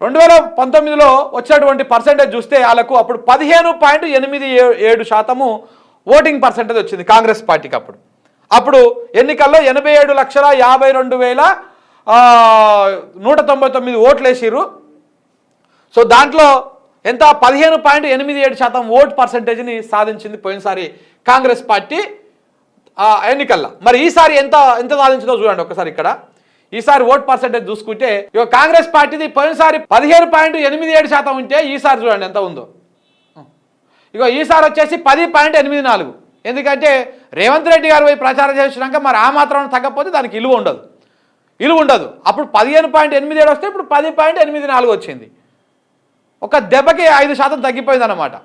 రెండు వేల పంతొమ్మిదిలో వచ్చినటువంటి పర్సెంటేజ్ చూస్తే వాళ్ళకు అప్పుడు పదిహేను పాయింట్ ఎనిమిది ఏ- ఏడు శాతము ఓటింగ్ పర్సెంటేజ్ వచ్చింది కాంగ్రెస్ పార్టీకి అప్పుడు. అప్పుడు ఎన్నికల్లో ఎనభై ఏడు లక్షల యాభై రెండు వేల నూట తొంభై తొమ్మిది ఓట్లు వేసిర్రు. సో దాంట్లో ఎంత? పదిహేను పాయింట్ ఎనిమిది ఏడు శాతం ఓట్ పర్సంటేజ్ని సాధించింది పోయినసారి కాంగ్రెస్ పార్టీ ఎన్నికల్లో. మరి ఈసారి ఎంత ఎంత సాధించిందో చూడండి ఒకసారి ఇక్కడ. ఈసారి ఓట్ పర్సెంటేజ్ చూసుకుంటే ఇక కాంగ్రెస్ పార్టీది పోయినసారి పదిహేను పాయింట్ ఎనిమిది ఏడు శాతం ఉంటే ఈసారి చూడండి ఎంత ఉందో. ఇగో ఈసారి వచ్చేసి పది పాయింట్ ఎనిమిది నాలుగు. ఎందుకంటే రేవంత్ రెడ్డి గారు పోయి ప్రచారం చేసినాక మరి ఆ మాత్రం తగ్గకపోతే దానికి ఇలువ ఉండదు. ఇలువ ఉండదు. అప్పుడు పదిహేను పాయింట్ ఎనిమిది ఏడు వస్తే ఇప్పుడు పది పాయింట్ ఎనిమిది నాలుగు వచ్చింది. ఒక దెబ్బకి ఐదు శాతం తగ్గిపోయిందన్నమాట.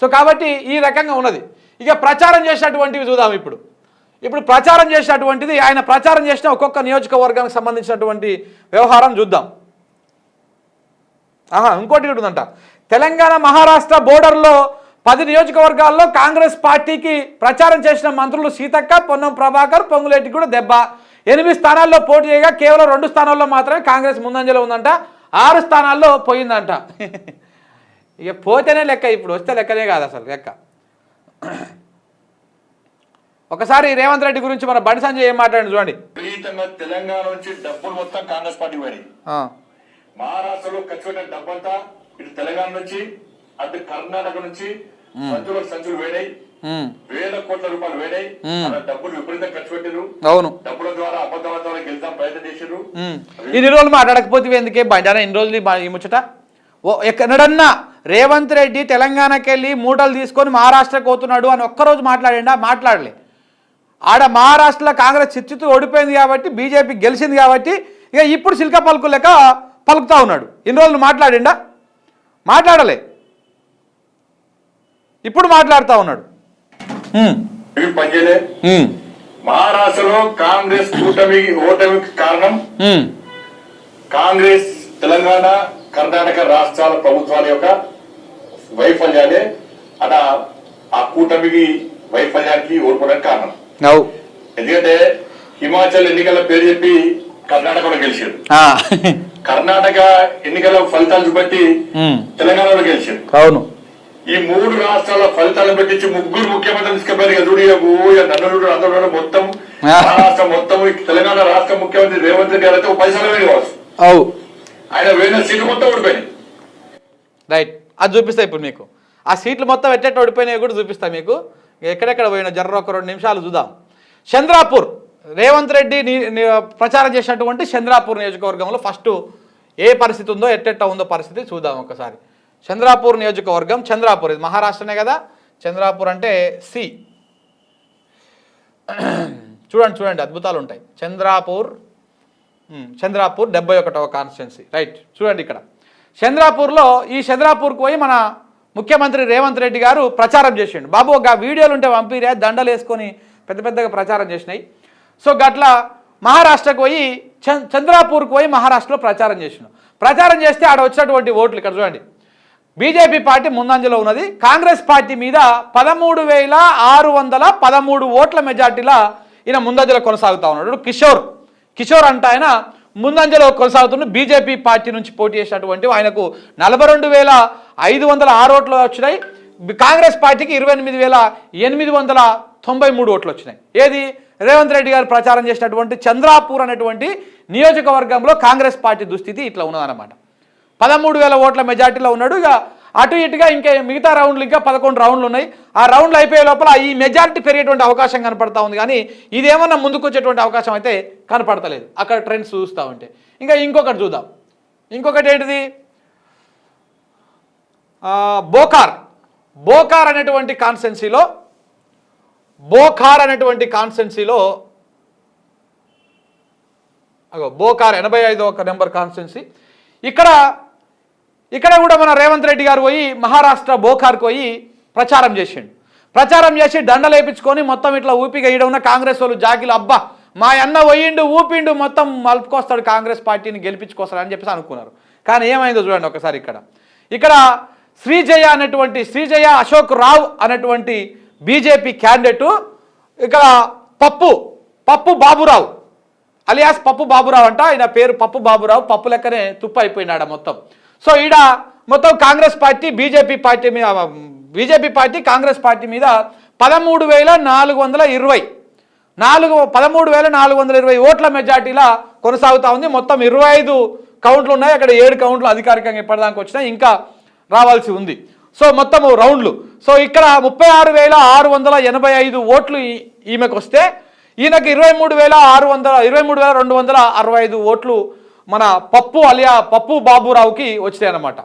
సో కాబట్టి ఈ రకంగా ఉన్నది. ఇక ప్రచారం చేసినటువంటివి చూద్దాం ఇప్పుడు. ఇప్పుడు ప్రచారం చేసినటువంటిది ఆయన ప్రచారం చేసిన ఒక్కొక్క నియోజకవర్గానికి సంబంధించినటువంటి వ్యవహారం చూద్దాం. ఆహా ఇంకోటి ఉందంట. తెలంగాణ మహారాష్ట్ర బోర్డర్లో పది నియోజకవర్గాల్లో కాంగ్రెస్ పార్టీకి ప్రచారం చేసిన మంత్రులు సీతక్క పొన్నం ప్రభాకర్ పొంగులేటికి కూడా దెబ్బ. ఎనిమిది స్థానాల్లో పోటీ చేయగా కేవలం రెండు స్థానాల్లో మాత్రమే కాంగ్రెస్ ముందంజలో ఉందంట. ఆరు స్థానాల్లో పోయిందంట. ఇక పోతేనే లెక్క ఇప్పుడు వస్తే లెక్కనే కాదు అసలు లెక్క. ఒకసారి రేవంత్ రెడ్డి గురించి మన బండి సంజయ్ ఏం మాట్లాడండి చూడండి. విపరీతంగా తెలంగాణ నుంచి డబ్బులు మొత్తం కాంగ్రెస్ పార్టీ పోయినాయి. మహారాష్ట్రలో ఖర్చు పెట్టిన డబ్బంతా ఇటు తెలంగాణ నుంచి అటు కర్ణాటక నుంచి సంచులకు సంచులు వేడాయి ఉమ్, వేల కోట్ల రూపాయలు వేడాయి. అలా డబ్బులు విపరీతంగా ఖర్చు పెట్టారు అవును. డబ్బుల ద్వారా అబద్ధాల ద్వారా గెలుద్దాం ప్రయత్నం చేశారు. ఇన్ని రోజులు మాట్లాడకపోతే ఎందుకే బంజారా ఇన్ని రోజులు ఈ ముచ్చట? ఓ ఎక్కడన్నా రేవంత్ రెడ్డి తెలంగాణకి వెళ్ళి మూటలు తీసుకొని మహారాష్ట్రకు పోతున్నాడు అని ఒక్కరోజు మాట్లాడిండా? మాట్లాడలే. ఆడ మహారాష్ట్రలో కాంగ్రెస్ చిచ్చుతూ ఓడిపోయింది కాబట్టి బీజేపీ గెలిచింది కాబట్టి ఇక ఇప్పుడు సిల్క పలుకు లెక్క పలుకుతా ఉన్నాడు. ఇన్ని రోజులు మాట్లాడిండా? మాట్లాడలే. ఇప్పుడు మాట్లాడుతూ ఉన్నాడు. మహారాష్ట్రలో కాంగ్రెస్ కూటమి ఓటమికి కారణం? కాంగ్రెస్ తెలంగాణ కర్ణాటక రాష్ట్రాల ప్రభుత్వాల యొక్క వైఫల్యాలే. అలా ఆ కూటమికి వైఫల్యానికి ఓడిపోవడానికి కారణం. ఎందుకంటే హిమాచల్ ఎన్నికల పేరు చెప్పి కర్ణాటకలో గెలిచారు ఆ, కర్ణాటక ఎన్నికల ఫలితాలు ఉమ్, తెలంగాణలో గెలిచారు అవును. ఈ మూడు రాష్ట్రాల ఫలితాలను పెట్టించి ముగ్గురు ముఖ్యమంత్రులు ఇక ఓ ఇక నన్నుడు అందరూ మొత్తం ఆ. మహారాష్ట్ర మొత్తం ఈ తెలంగాణ రాష్ట్ర ముఖ్యమంత్రి రేవంత్ రెడ్డి గారు అయితే ఒక పది సార్లు వేడి కావచ్చు. అవు. ఆయన వేడిన సీట్లు మొత్తం ఓడిపోయినాయి. రైట్. అది చూపిస్తా ఇప్పుడు మీకు. ఆ సీట్లు మొత్తం ఎట్టెట్ట ఓడిపోయినాయి కూడా చూపిస్తా మీకు. ఎక్కడెక్కడ పోయిన జర్ర ఒక రెండు నిమిషాలు చూద్దాం. చంద్రాపూర్ రేవంత్ రెడ్డి ప్రచారం చేసినటువంటి చంద్రాపూర్ నియోజకవర్గంలో ఫస్ట్ ఏ పరిస్థితి ఉందో ఎట్టెట్ట ఉందో పరిస్థితి చూద్దాం ఒకసారి. చంద్రాపూర్ నియోజకవర్గం చంద్రాపూర్ ఇది మహారాష్ట్రనే కదా? చంద్రాపూర్ అంటే సి. చూడండి చూడండి అద్భుతాలు ఉంటాయి. చంద్రాపూర్ చంద్రాపూర్ డెబ్బై ఒకటవ కాన్స్టిట్యున్సీ రైట్ చూడండి ఇక్కడ. చంద్రాపూర్లో ఈ చంద్రాపూర్కు పోయి మన ముఖ్యమంత్రి రేవంత్ రెడ్డి గారు ప్రచారం చేసిండు. బాబు ఒక వీడియోలు ఉంటే పంపిరే దండలు వేసుకొని పెద్ద పెద్దగా ప్రచారం చేసినాయి. సో గట్ల మహారాష్ట్రకు పోయి చంద్రాపూర్కు పోయి మహారాష్ట్రలో ప్రచారం చేసిండు. ప్రచారం చేస్తే ఆడ వచ్చినటువంటి ఓట్లు ఇక్కడ చూడండి. బీజేపీ పార్టీ ముందంజలో ఉన్నది. కాంగ్రెస్ పార్టీ మీద పదమూడు వేల ఆరు వందల పదమూడు ఓట్ల మెజార్టీలా ఈయన ముందంజలో కొనసాగుతా ఉన్నాడు. కిషోర్. కిషోర్ అంటే ఆయన ముందంజలో కొనసాగుతున్న బీజేపీ పార్టీ నుంచి పోటీ చేసినటువంటి ఆయనకు నలభై రెండు వేల ఐదు వందల ఆరు ఓట్లు వచ్చినాయి. కాంగ్రెస్ పార్టీకి ఇరవై ఎనిమిది వేల ఎనిమిది వందల తొంభై మూడు ఓట్లు వచ్చినాయి. ఏది? రేవంత్ రెడ్డి గారు ప్రచారం చేసినటువంటి చంద్రాపూర్ అనేటువంటి నియోజకవర్గంలో కాంగ్రెస్ పార్టీ దుస్థితి ఇట్లా ఉన్నదన్నమాట. పదమూడు వేల ఓట్ల మెజార్టీలో ఉన్నాడు. ఇక అటు ఇటుగా ఇంకా మిగతా రౌండ్లు ఇంకా పదకొండు రౌండ్లు ఉన్నాయి. ఆ రౌండ్లు అయిపోయే లోపల ఈ మెజార్టీ పెరిగేటువంటి అవకాశం కనపడతా ఉంది. కానీ ఇదేమన్నా ముందుకు వచ్చేటువంటి అవకాశం అయితే కనపడతలేదు. అక్కడ ట్రెండ్స్ చూస్తూ ఉంటే. ఇంకా ఇంకొకటి చూద్దాం. ఇంకొకటి ఏంటిది? బోకార్. బోకార్ అనేటువంటి కాన్స్టెన్సీలో బోకార్ అనేటువంటి కాన్స్టెన్సీలో అగో బోకార్ ఎనభై ఐదో ఒక నెంబర్ కాన్స్టెన్సీ. ఇక్కడ ఇక్కడ కూడా మన రేవంత్ రెడ్డి గారు పోయి మహారాష్ట్ర బోకార్కి పోయి ప్రచారం చేసిండు. ప్రచారం చేసి దండలేపించుకొని మొత్తం ఇట్లా ఊపిగా ఈడ ఉన్న కాంగ్రెస్ వాళ్ళు జాకిలు అబ్బా మా అన్న పోయిండు ఊపిండు మొత్తం మలుపుకొస్తాడు కాంగ్రెస్ పార్టీని గెలిపించుకొస్తాడు అని చెప్పేసి అనుకున్నారు. కానీ ఏమైందో చూడండి ఒకసారి ఇక్కడ. ఇక్కడ శ్రీజయ అనేటువంటి శ్రీజయ అశోక్ రావ్ అనేటువంటి బీజేపీ క్యాండిడేటు. ఇక్కడ పప్పు పప్పు బాబురావు అలియాస్ పప్పు బాబురావు అంట. ఆయన పేరు పప్పు బాబురావు. పప్పు లెక్కనే తుప్పు అయిపోయినాడు మొత్తం. సో ఈడ మొత్తం కాంగ్రెస్ పార్టీ బీజేపీ పార్టీ మీద బీజేపీ పార్టీ కాంగ్రెస్ పార్టీ మీద పదమూడు వేల నాలుగు వందల ఇరవై నాలుగు పదమూడు వేల నాలుగు వందల ఇరవై ఓట్ల మెజార్టీలా కొనసాగుతూ ఉంది. మొత్తం ఇరవై ఐదు కౌంట్లు ఉన్నాయి అక్కడ ఏడు కౌంట్లు అధికారికంగా ఇప్పటిదాకా వచ్చినాయి. ఇంకా రావాల్సి ఉంది. సో మొత్తము రౌండ్లు. సో ఇక్కడ ముప్పై ఆరు వేల ఆరు వందల ఎనభై ఐదు ఓట్లు ఈమెకు వస్తే ఈయనకు ఇరవై మూడు వేల ఆరు వందల ఇరవై మూడు వేల రెండు వందల అరవై ఐదు ఓట్లు మన పప్పు అలియా పప్పు బాబురావుకి వచ్చాయి అన్నమాట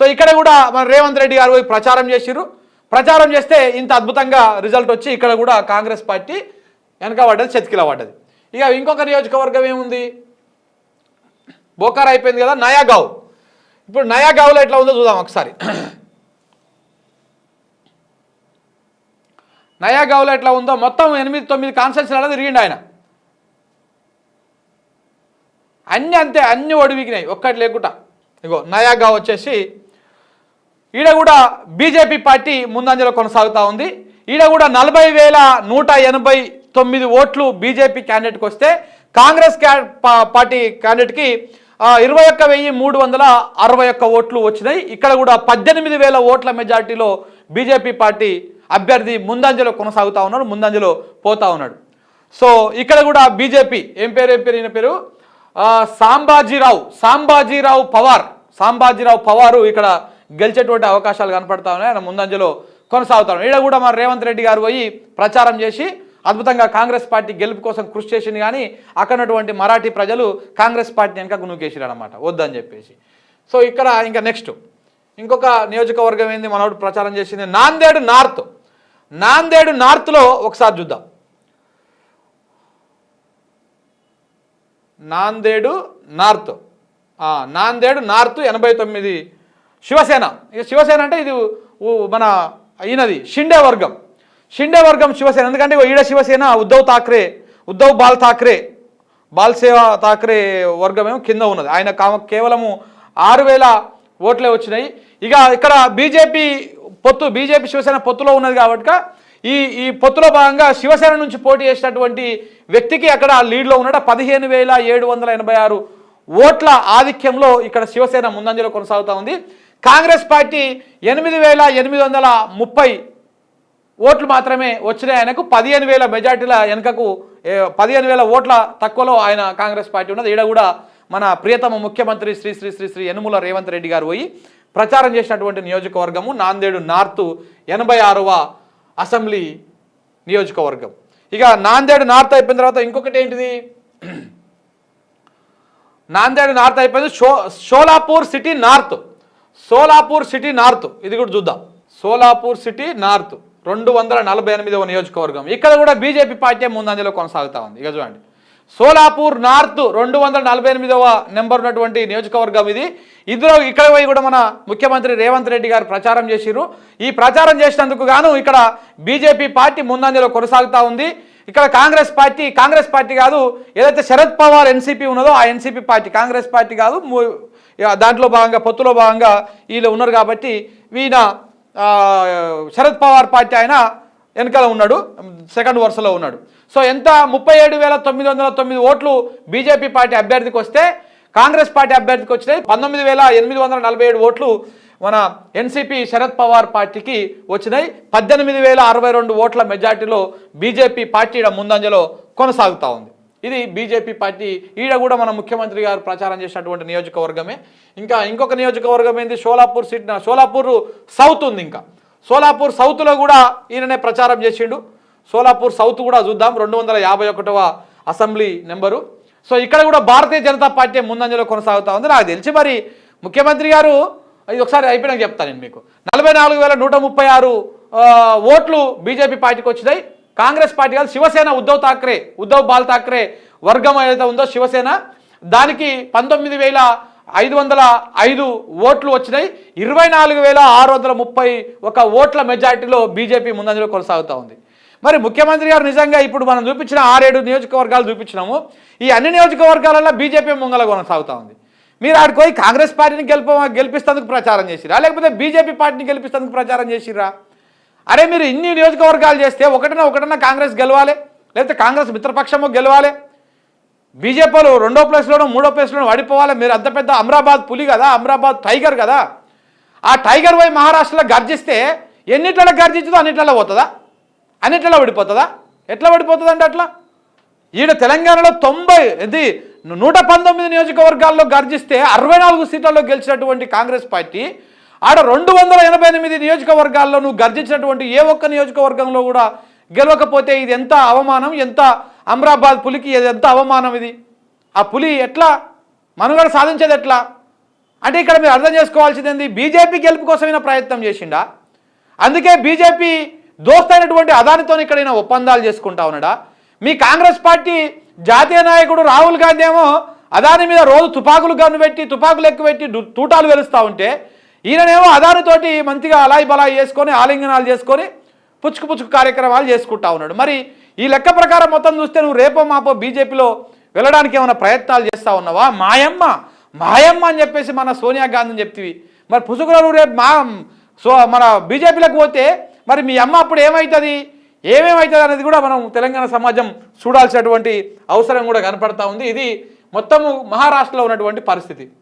సో ఇక్కడ కూడా మన రేవంత్ రెడ్డి గారు పోయి ప్రచారం చేసిర్రు. ప్రచారం చేస్తే ఇంత అద్భుతంగా రిజల్ట్ వచ్చి ఇక్కడ కూడా కాంగ్రెస్ పార్టీ వెనక పడ్డది చెతికిల పడ్డది. ఇక ఇంకొక నియోజకవర్గం ఏముంది? బోకార్ అయిపోయింది కదా నయాగావ్. ఇప్పుడు నయాగావ్లో ఎట్లా ఉందో చూద్దాం ఒకసారి. నయాగావ్లో ఎట్లా ఉందో మొత్తం ఎనిమిది తొమ్మిది కాన్స్టెన్సీలలో తిరిగిండు ఆయన. అన్ని అంతే అన్ని ఒడివికినాయి ఒక్కటి లేకుండా. ఇగో నయాగా వచ్చేసి ఈడ కూడా బీజేపీ పార్టీ ముందంజలో కొనసాగుతూ ఉంది. ఈడ కూడా నలభై వేల నూట ఎనభై తొమ్మిది ఓట్లు బీజేపీ క్యాండిడేట్కి వస్తే కాంగ్రెస్ క్యా పార్టీ క్యాండిడేట్కి ఇరవై ఒక్క వెయ్యి మూడు వందల అరవై ఒక్క ఓట్లు వచ్చినాయి. ఇక్కడ కూడా పద్దెనిమిది వేల ఓట్ల మెజార్టీలో బీజేపీ పార్టీ అభ్యర్థి ముందంజలో కొనసాగుతూ ఉన్నాడు ముందంజలో పోతా ఉన్నాడు. సో ఇక్కడ కూడా బీజేపీ ఏం పేరు ఏం పేరు ఈయన పేరు? సాంబాజీరావు సాంబాజీరావు పవార్ సాంబాజీరావు పవారు ఇక్కడ గెలిచేటువంటి అవకాశాలు కనపడతా ఉన్నాయి. ఆయన ముందంజలో కొనసాగుతాడు ఇక్కడ కూడా మన రేవంత్ రెడ్డి గారు పోయి ప్రచారం చేసి అద్భుతంగా కాంగ్రెస్ పార్టీ గెలుపు కోసం కృషి చేసింది కానీ అక్కడ ఉన్నటువంటి మరాఠీ ప్రజలు కాంగ్రెస్ పార్టీ వెనక గునుకేసిరు అనమాట వద్దని చెప్పేసి. సో ఇక్కడ ఇంకా నెక్స్ట్. ఇంకొక నియోజకవర్గం ఏంది? మనోడు ప్రచారం చేసింది నాందేడు నార్త్. నాందేడు నార్త్లో ఒకసారి చూద్దాం. నాందేడు నార్త్. నాందేడు నార్త్ ఎనభై తొమ్మిది. శివసేన. ఇక శివసేన అంటే ఇది మన అయినది షిండే వర్గం. షిండే వర్గం శివసేన ఎందుకంటే ఈడ శివసేన ఉద్ధవ్ థాక్రే ఉద్ధవ్ బాల్ ఠాక్రే బాల్ సేవ ఠాక్రే వర్గమేమో కింద ఉన్నది. ఆయన కేవలము ఆరు వేల ఓట్లే వచ్చినాయి. ఇక ఇక్కడ బీజేపీ పొత్తు బీజేపీ శివసేన పొత్తులో ఉన్నది కాబట్టి ఈ ఈ పొత్తులో భాగంగా శివసేన నుంచి పోటీ చేసినటువంటి వ్యక్తికి అక్కడ లీడ్లో ఉన్నాడు పదిహేను వేల ఏడు వందల ఎనభై ఆరు ఓట్ల ఆధిక్యంలో ఇక్కడ శివసేన ముందంజలో కొనసాగుతూ ఉంది. కాంగ్రెస్ పార్టీ ఎనిమిది వేల ఎనిమిది వందల ముప్పై ఓట్లు మాత్రమే వచ్చినాయి. ఆయనకు పదిహేను వేల మెజార్టీల వెనుకకు పదిహేను వేల ఓట్ల తక్కువలో ఆయన కాంగ్రెస్ పార్టీ ఉన్నది. ఈడ కూడా మన ప్రియతమ ముఖ్యమంత్రి శ్రీ శ్రీ శ్రీ శ్రీ యనుమల రేవంత్ రెడ్డి గారు పోయి ప్రచారం చేసినటువంటి నియోజకవర్గము నాందేడు నార్త్ ఎనభై ఆరవ అసెంబ్లీ నియోజకవర్గం. ఇక నాందేడు నార్త్ అయిపోయిన తర్వాత ఇంకొకటి ఏంటిది? నాందేడు నార్త్ అయిపోయింది. Show Solapur city north. Solapur city north. ఇది కూడా చూద్దాం. Solapur city north. రెండు వందల నలభై ఎనిమిదవ నియోజకవర్గం. ఇక్కడ కూడా బీజేపీ పార్టీ ముందంజలో కొనసాగుతా ఉంది. ఇక చూడండి. సోలాపూర్ నార్త్ రెండు వందల నలభై ఎనిమిదవ నెంబర్ ఉన్నటువంటి నియోజకవర్గం ఇది. ఇందులో ఇక్కడ పోయి కూడా మన ముఖ్యమంత్రి రేవంత్ రెడ్డి గారు ప్రచారం చేసిరు ఈ ప్రచారం చేసినందుకు గాను ఇక్కడ బీజేపీ పార్టీ ముందంజలో కొనసాగుతా ఉంది. ఇక్కడ కాంగ్రెస్ పార్టీ కాంగ్రెస్ పార్టీ కాదు ఏదైతే శరద్ పవార్ ఎన్సీపీ ఉన్నదో ఆ ఎన్సీపీ పార్టీ కాంగ్రెస్ పార్టీ కాదు దాంట్లో భాగంగా పొత్తులో భాగంగా వీళ్ళు ఉన్నారు కాబట్టి వీళ్ళ శరద్ పవార్ పార్టీ ఆయన వెనకాల ఉన్నాడు సెకండ్ వరుసలో ఉన్నాడు. సో ఎంత ముప్పై ఏడు వేల తొమ్మిది వందల తొమ్మిది ఓట్లు బీజేపీ పార్టీ అభ్యర్థికి వస్తే కాంగ్రెస్ పార్టీ అభ్యర్థికి వచ్చినాయి పంతొమ్మిది వేల ఎనిమిది వందల నలభై ఏడు ఓట్లు మన ఎన్సీపీ శరద్ పవార్ పార్టీకి వచ్చినాయి. పద్దెనిమిది వేల అరవై రెండు ఓట్ల మెజార్టీలో బీజేపీ పార్టీ ముందంజలో కొనసాగుతూ ఉంది. ఇది బీజేపీ పార్టీ. ఈడ కూడా మన ముఖ్యమంత్రి గారు ప్రచారం చేసినటువంటి నియోజకవర్గమే. ఇంకా ఇంకొక నియోజకవర్గం ఏంది? షోలాపూర్ సిట్ షోలాపూర్ సౌత్ ఉంది ఇంకా. సోలాపూర్ సౌత్లో కూడా ఈయననే ప్రచారం చేసిండు. సోలాపూర్ సౌత్ కూడా చూద్దాం. రెండు వందల యాభై ఒకటవ అసెంబ్లీ నెంబరు. సో ఇక్కడ కూడా భారతీయ జనతా పార్టీ ముందంజలో కొనసాగుతా ఉంది. నాకు తెలిసి మరి ముఖ్యమంత్రి గారు ఇది ఒకసారి అయిపోయినాక చెప్తాను నేను మీకు. నలభై నాలుగు వేల నూట ముప్పై ఆరు ఓట్లు బీజేపీ పార్టీకి వచ్చినాయి. కాంగ్రెస్ పార్టీ కాదు శివసేన ఉద్ధవ్ ఠాక్రే ఉద్ధవ్ బాల్ ఠాక్రే వర్గం ఏదైతే ఉందో శివసేన దానికి పంతొమ్మిది వేల ఐదు వందల ఐదు ఓట్లు వచ్చినాయి. ఇరవై నాలుగు వేల ఆరు వందల ముప్పై ఒక ఓట్ల మెజార్టీలో బీజేపీ ముందంజలో కొనసాగుతూ ఉంది. మరి ముఖ్యమంత్రి గారు నిజంగా ఇప్పుడు మనం చూపించిన ఆరేడు నియోజకవర్గాలు చూపించినాము. ఈ అన్ని నియోజకవర్గాలలో బీజేపీ ముంగల కొనసాగుతూ ఉంది. మీరు ఆడికి కాంగ్రెస్ పార్టీని గెలిప గెలిపిస్తేందుకు ప్రచారం చేసిరా? లేకపోతే బీజేపీ పార్టీని గెలిపిస్తేందుకు ప్రచారం చేసిరా? అరే మీరు ఇన్ని నియోజకవర్గాలు చేస్తే ఒకటిన ఒకటిన కాంగ్రెస్ గెలవాలి లేకపోతే కాంగ్రెస్ మిత్రపక్షము గెలవాలి. బీజేపీలు రెండో ప్లేస్లోనూ మూడో ప్లేస్లోనూ పడిపోవాలి మీరు అంత పెద్ద అమరాబాద్ పులి కదా అమరాబాద్ టైగర్ కదా. ఆ టైగర్ పోయి మహారాష్ట్రలో గర్జిస్తే ఎన్నిట్లలో గర్జించదో అన్నిట్లలో పోతుందా? అన్నిట్లలో పడిపోతుందా ఎట్లా పడిపోతుంది అంటే అట్లా? ఈడ తెలంగాణలో తొంభై ఇది నూట పంతొమ్మిది నియోజకవర్గాల్లో గర్జిస్తే అరవై నాలుగు సీట్లలో గెలిచినటువంటి కాంగ్రెస్ పార్టీ ఆడ రెండు వందల ఎనభై ఎనిమిది నియోజకవర్గాల్లో నువ్వు గర్జించినటువంటి ఏ ఒక్క నియోజకవర్గంలో కూడా గెలవకపోతే ఇది ఎంత అవమానం ఎంత అమరాబాద్ పులికి ఇది ఎంత అవమానం ఇది? ఆ పులి ఎట్లా? మనుగడ సాధించేది ఎట్లా? అంటే ఇక్కడ మీరు అర్థం చేసుకోవాల్సింది ఏంది బీజేపీ గెలుపు కోసమైనా ప్రయత్నం చేసిండా? అందుకే బీజేపీ దోస్తైనటువంటి అదానితో ఇక్కడ ఈయన ఒప్పందాలు చేసుకుంటా ఉన్నాడా? మీ కాంగ్రెస్ పార్టీ జాతీయ నాయకుడు రాహుల్ గాంధీ ఏమో అదాని మీద రోజు తుపాకులు గన్ను పెట్టి తుపాకులు ఎక్కువ పెట్టి తూటాలు వెలుస్తూ ఉంటే ఈయననేమో అదానితోటి మంచిగా అలాయి బలాయి చేసుకొని ఆలింగనాలు చేసుకొని పుచ్చుకు పుచ్చుకు కార్యక్రమాలు చేసుకుంటా ఉన్నాడు. మరి ఈ లెక్క ప్రకారం మొత్తం చూస్తే నువ్వు రేపో మాపో బీజేపీలో వెళ్ళడానికి ఏమైనా ప్రయత్నాలు చేస్తా ఉన్నావా? మాయమ్మ మాయమ్మ అని చెప్పేసి మన సోనియా గాంధీని చెప్తివి. మరి పుసుకులో నువ్వు రేపు మా సో మన బీజేపీలోకి పోతే మరి మీ అమ్మ అప్పుడు ఏమవుతుంది ఏమేమవుతుంది అనేది కూడా మనం తెలంగాణ సమాజం చూడాల్సినటువంటి అవసరం కూడా కనపడతా ఉంది. ఇది మొత్తము మహారాష్ట్రలో ఉన్నటువంటి పరిస్థితి.